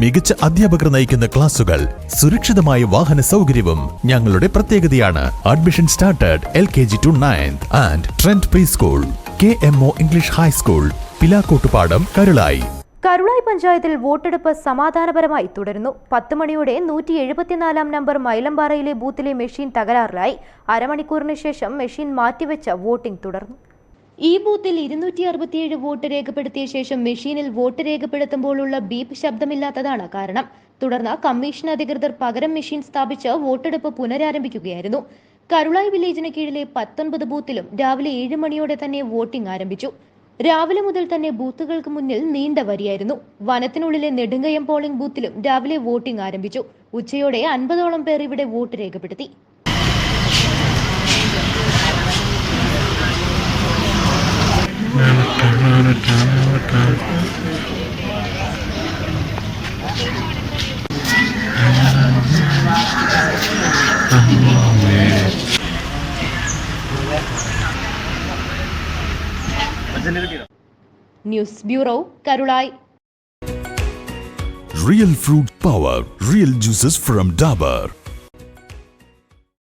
മികച്ച അധ്യാപകർ നയിക്കുന്ന ക്ലാസുകൾ സുരക്ഷിതമായ വാഹന സൗകര്യവും ഞങ്ങളുടെ പ്രത്യേകതയാണ്. Admission started L K G to ninth and trend pre school K M O English high school Pilakkottupadam Karulai Karulai പഞ്ചായത്തിൽ വോട്ടെടുപ്പ് സമാധാനപരമായി തുടരുന്നു. പത്ത് മണിയോടെ നൂറ്റി എഴുപത്തിനാലാം നമ്പർ മൈലമ്പാറയിലെ ബൂത്തിലെ മെഷീൻ തകരാറിലായി. അരമണിക്കൂറിന് ശേഷം മെഷീൻ മാറ്റിവെച്ച വോട്ടിംഗ് തുടർന്നു. ഈ ബൂത്തിൽ ഇരുന്നൂറ്റി അറുപത്തിയേഴ് വോട്ട് രേഖപ്പെടുത്തിയ ശേഷം മെഷീനിൽ വോട്ട് രേഖപ്പെടുത്തുമ്പോഴുള്ള ബീപ്പ് ശബ്ദമില്ലാത്തതാണ് കാരണം. തുടർന്ന് കമ്മീഷൻ അധികൃതർ പകരം മെഷീൻ സ്ഥാപിച്ച് വോട്ടെടുപ്പ് പുനരാരംഭിക്കുകയായിരുന്നു. കരുളായി വില്ലേജിന് കീഴിലെ പത്തൊൻപത് ബൂത്തിലും രാവിലെ ഏഴ് മണിയോടെ തന്നെ വോട്ടിംഗ് ആരംഭിച്ചു. രാവിലെ മുതൽ തന്നെ ബൂത്തുകൾക്ക് മുന്നിൽ നീണ്ട വരിയായിരുന്നു. വനത്തിനുള്ളിലെ നെടുങ്കയം പോളിംഗ് ബൂത്തിലും രാവിലെ വോട്ടിംഗ് ആരംഭിച്ചു. ഉച്ചയോടെ അൻപതോളം പേർ ഇവിടെ വോട്ട് രേഖപ്പെടുത്തി. News bureau Karulai Real fruit power, real juices from Dabur.